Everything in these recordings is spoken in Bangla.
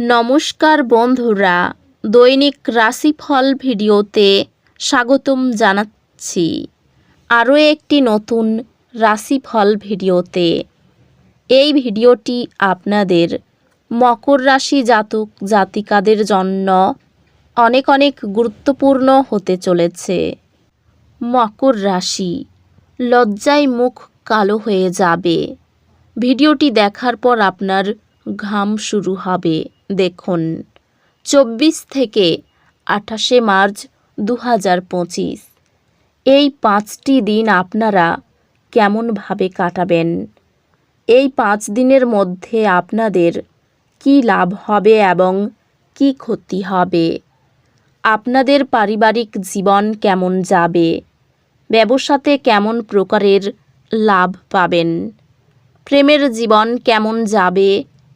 নমস্কার বন্ধুরা, দৈনিক রাশিফল ভিডিওতে স্বাগতম জানাচ্ছি। আরও একটি নতুন রাশিফল ভিডিওতে। এই ভিডিওটি আপনাদের মকর রাশি জাতক জাতিকাদের জন্য অনেক অনেক গুরুত্বপূর্ণ হতে চলেছে। মকর রাশি লজ্জায় মুখ কালো হয়ে যাবে। ভিডিওটি দেখার পর আপনার ঘাম শুরু হবে। দেখুন, চব্বিশ থেকে আঠাশে মার্চ দু হাজার পঁচিশ। এই পাঁচটি দিন আপনারা কেমনভাবে কাটাবেন? এই পাঁচ দিনের মধ্যে আপনাদের কি লাভ হবে এবং কি ক্ষতি হবে? আপনাদের পারিবারিক জীবন কেমন যাবে? ব্যবসাতে কেমন প্রকারের লাভ পাবেন? প্রেমের জীবন কেমন যাবে?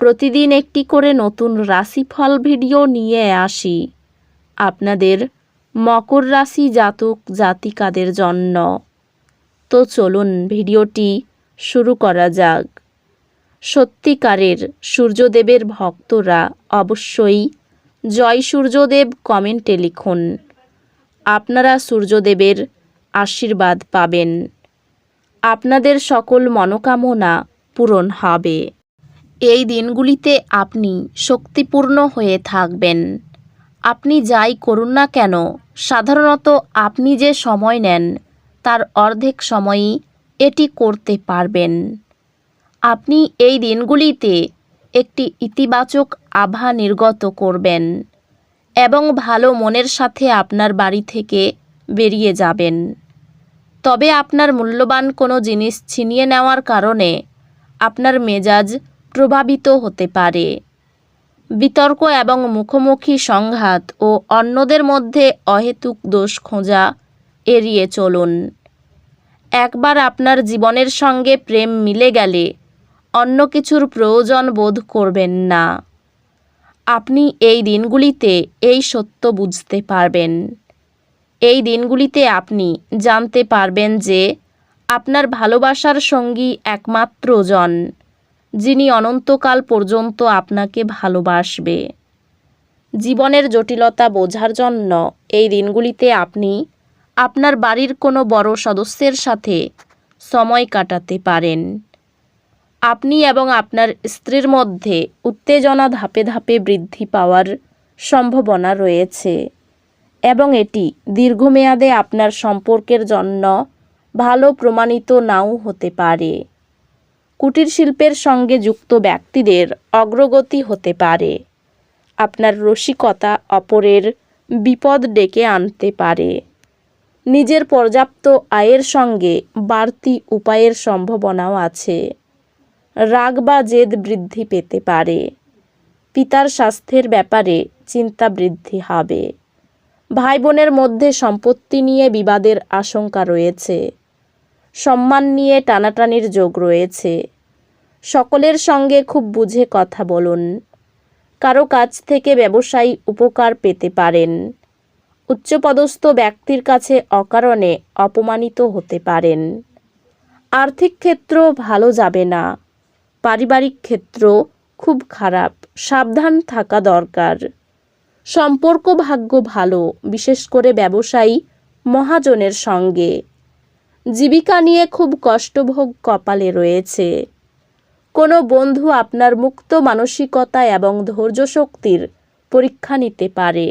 প্রতিদিন একটি করে নতুন রাশিফল ভিডিও নিয়ে আসি। আপনাদের মকর রাশি জাতক জাতিকাদের জন্য। তো চলুন ভিডিওটি শুরু করা যাক। সত্যিকারের সূর্যদেবের ভক্তরা অবশ্যই জয় সূর্যদেব কমেন্টে লিখুন। আপনারা সূর্যদেবের আশীর্বাদ পাবেন। আপনাদের সকল মনোকামনা পূরণ হবে। এই দিনগুলিতে আপনি শক্তিপূর্ণ হয়ে থাকবেন। আপনি যাই করুন না কেন, সাধারণত আপনি যে সময় নেন, তার অর্ধেক সময়ই এটি করতে পারবেন। আপনি এই দিনগুলিতে একটি ইতিবাচক আভা নির্গত করবেন এবং ভালো মনের সাথে আপনার বাড়ি থেকে বেরিয়ে যাবেন। তবে আপনার মূল্যবান কোনো জিনিস ছিনিয়ে নেওয়ার কারণে আপনার মেজাজ প্রভাবিত হতে পারে। বিতর্ক এবং মুখোমুখি সংঘাত ও অন্যদের মধ্যে অহেতুক দোষ খোঁজা এড়িয়ে চলুন। একবার আপনার জীবনের সঙ্গে প্রেম মিলে গেলে অন্য কিছুর প্রয়োজন বোধ করবেন না। আপনি এই দিনগুলিতে এই সত্য বুঝতে পারবেন। এই দিনগুলিতে আপনি জানতে পারবেন যে আপনার ভালোবাসার সঙ্গী একমাত্র জন। যিনি অনন্তকাল পর্যন্ত আপনাকে ভালোবাসবে। জীবনের জটিলতা বোঝার জন্য এই দিনগুলিতে আপনি আপনার বাড়ির কোনো বড় সদস্যের সাথে সময় কাটাতে পারেন। আপনি এবং আপনার স্ত্রীর মধ্যে উত্তেজনা ধাপে ধাপে বৃদ্ধি পাওয়ার সম্ভাবনা রয়েছে এবং এটি দীর্ঘমেয়াদে আপনার সম্পর্কের জন্য ভালো প্রমাণিত নাও হতে পারে। কুটির শিল্পের সঙ্গে যুক্ত ব্যক্তিদের অগ্রগতি হতে পারে। আপনার রসিকতা অপরের বিপদ ডেকে আনতে পারে। নিজের পর্যাপ্ত আয়ের সঙ্গে বাড়তি উপায়ের সম্ভাবনাও আছে। রাগ বা জেদ বৃদ্ধি পেতে পারে। পিতার স্বাস্থ্যের ব্যাপারে চিন্তা বৃদ্ধি হবে। ভাই বোনের মধ্যে সম্পত্তি নিয়ে বিবাদের আশঙ্কা রয়েছে। সম্মান নিয়ে টানাটানির যোগ রয়েছে। সকলের সঙ্গে খুব বুঝে কথা বলুন। কারও কাছ থেকে ব্যবসায়ী উপকার পেতে পারেন। উচ্চপদস্থ ব্যক্তির কাছে অকারণে অপমানিত হতে পারেন। আর্থিক ক্ষেত্র ভালো যাবে না। পারিবারিক ক্ষেত্র খুব খারাপ। সাবধান থাকা দরকার। সম্পর্ক ভাগ্য ভালো, বিশেষ করে ব্যবসায়ী মহাজনের সঙ্গে। জীবিকা নিয়ে খুব কষ্টভোগ কপালে রয়েছে। কোনো বন্ধু আপনার মুক্ত মানসিকতা এবং ধৈর্য শক্তির পরীক্ষা নিতে পারে।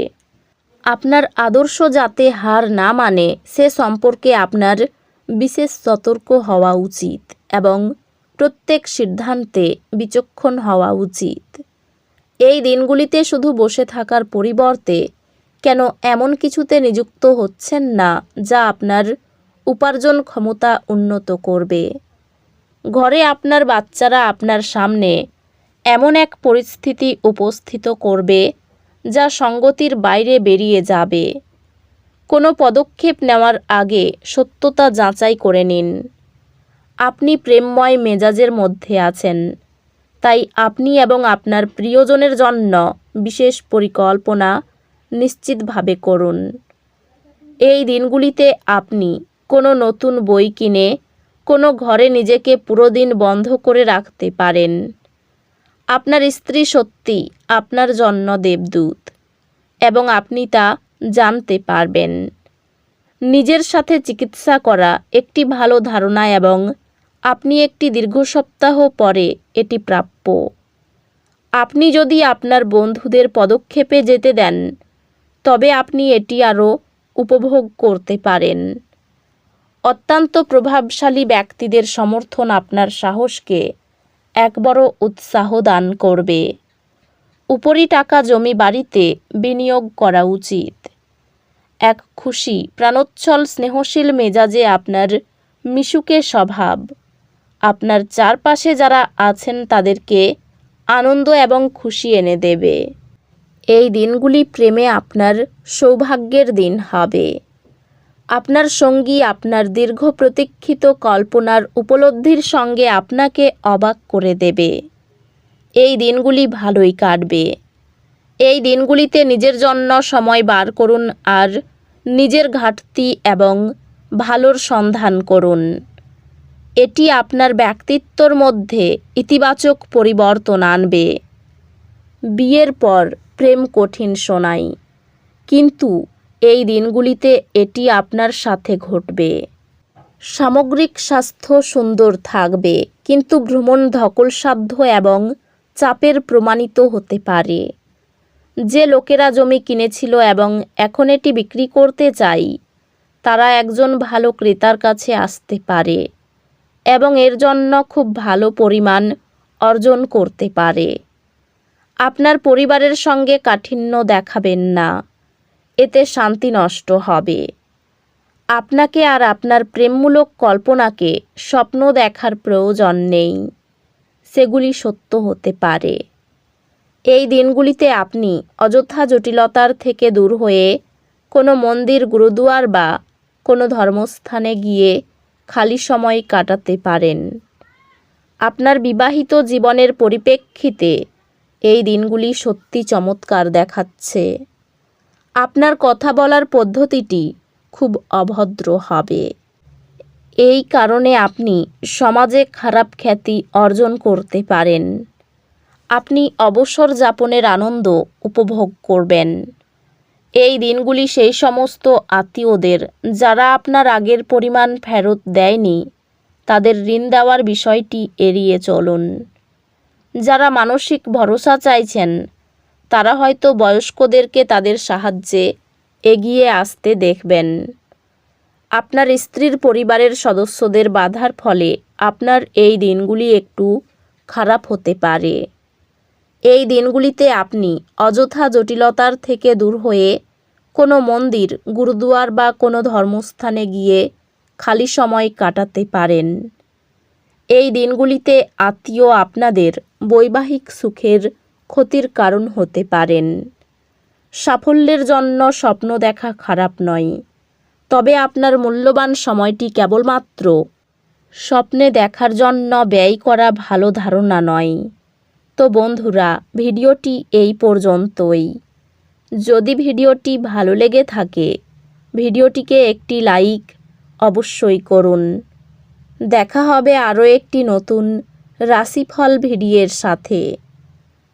আপনার আদর্শ যাতে হার না মানে সে সম্পর্কে আপনার বিশেষ সতর্ক হওয়া উচিত এবং প্রত্যেক সিদ্ধান্তে বিচক্ষণ হওয়া উচিত। এই দিনগুলিতে শুধু বসে থাকার পরিবর্তে কেন এমন কিছুতে নিযুক্ত হচ্ছেন না যা আপনার উপার্জন ক্ষমতা উন্নত করবে। ঘরে আপনার বাচ্চারা আপনার সামনে এমন এক পরিস্থিতি উপস্থিত করবে যা সঙ্গতির বাইরে বেরিয়ে যাবে। কোনো পদক্ষেপ নেওয়ার আগে সত্যতা যাচাই করে নিন। আপনি প্রেমময় মেজাজের মধ্যে আছেন। তাই আপনি এবং আপনার প্রিয়জনের জন্য বিশেষ পরিকল্পনা নিশ্চিতভাবে করুন। এই দিনগুলিতে আপনি কোনো নতুন বই কিনে কোনো ঘরে নিজেকে পুরো দিন বন্ধ করে রাখতে পারেন। আপনার স্ত্রী সত্যি আপনার জন্য দেবদূত এবং আপনি তা জানতে পারবেন। নিজের সাথে চিকিৎসা করা একটি ভালো ধারণা এবং আপনি একটি দীর্ঘ সপ্তাহ পরে এটি প্রাপ্য। আপনি যদি আপনার বন্ধুদের পদক্ষেপে যেতে দেন, তবে আপনি এটি আরও উপভোগ করতে পারেন। অত্যন্ত প্রভাবশালী ব্যক্তিদের সমর্থন আপনার সাহসকে এক বড় উৎসাহ দান করবে। উপরি টাকা জমি বাড়িতে বিনিয়োগ করা উচিত। এক খুশি, প্রাণোচ্ছল, স্নেহশীল মেজাজে আপনার মিশুকে স্বভাব। আপনার চারপাশে যারা আছেন তাদেরকে আনন্দ এবং খুশি এনে দেবে। এই দিনগুলি প্রেমে আপনার সৌভাগ্যের দিন হবে। আপনার সঙ্গী আপনার দীর্ঘ প্রতীক্ষিত কল্পনার উপলব্ধির সঙ্গে আপনাকে অবাক করে দেবে। এই দিনগুলি ভালোই কাটবে। এই দিনগুলিতে নিজের জন্য সময় বার করুন আর নিজের ঘাটতি এবং ভালোর সন্ধান করুন। এটি আপনার ব্যক্তিত্বর মধ্যে ইতিবাচক পরিবর্তন আনবে। বিয়ের পর প্রেম কঠিন শোনায় কিন্তু এই দিনগুলিতে এটি আপনার সাথে ঘটবে। সামগ্রিক স্বাস্থ্য সুন্দর থাকবে, কিন্তু ভ্রমণ ধকলসাধ্য এবং চাপের প্রমাণিত হতে পারে। যে লোকেরা জমি কিনেছিল এবং এখন এটি বিক্রি করতে চাই, তারা একজন ভালো ক্রেতার কাছে আসতে পারে এবং এর জন্য খুব ভালো পরিমাণ অর্জন করতে পারে। আপনার পরিবারের সঙ্গে কাঠিন্য দেখাবেন না। এতে শান্তি নষ্ট হবে। আপনাকে আর আপনার প্রেমমূলক কল্পনাকে স্বপ্ন দেখার প্রয়োজন নেই। সেগুলি সত্য হতে পারে। এই দিনগুলিতে আপনি অযথা জটিলতার থেকে দূর হয়ে কোনো মন্দির, গুরুদুয়ার বা কোনো ধর্মস্থানে গিয়ে খালি সময় কাটাতে পারেন। আপনার বিবাহিত জীবনের পরিপ্রেক্ষিতে এই দিনগুলি সত্যি চমৎকার দেখাচ্ছে। আপনার কথা বলার পদ্ধতিটি খুব অভদ্র হবে। এই কারণে আপনি সমাজে খারাপ খ্যাতি অর্জন করতে পারেন। আপনি অবসর যাপনের আনন্দ উপভোগ করবেন। এই দিনগুলি সেই সমস্ত আত্মীয়দের যারা আপনার আগের পরিমাণ ফেরত দেয়নি, তাদের ঋণ দেওয়ার বিষয়টি এড়িয়ে চলুন। যারা মানসিক ভরসা চাইছেন তারা হয়তো বয়স্কদেরকে তাদের সাহায্যে এগিয়ে আসতে দেখবেন। আপনার স্ত্রীর পরিবারের সদস্যদের বাধার ফলে আপনার এই দিনগুলি একটু খারাপ হতে পারে। এই দিনগুলিতে আপনি অযথা জটিলতার থেকে দূর হয়ে কোনো মন্দির, গুরুদুয়ার বা কোনো ধর্মস্থানে গিয়ে খালি সময় কাটাতে পারেন। এই দিনগুলিতে আত্মীয় আপনাদের বৈবাহিক সুখের ক্ষতির কারণ হতে পারেন। সাফল্যের জন্য স্বপ্ন দেখা খারাপ নয়। তবে আপনার মূল্যবান সময়টি কেবলমাত্র স্বপ্নে দেখার জন্য ব্যয় করা ভালো ধারণা নয়। তো বন্ধুরা, ভিডিওটি এই পর্যন্তই। যদি ভিডিওটি ভালো লেগে থাকে, ভিডিওটিকে একটি লাইক অবশ্যই করুন। দেখা হবে আরও একটি নতুন রাশিফল ভিডিওর সাথে।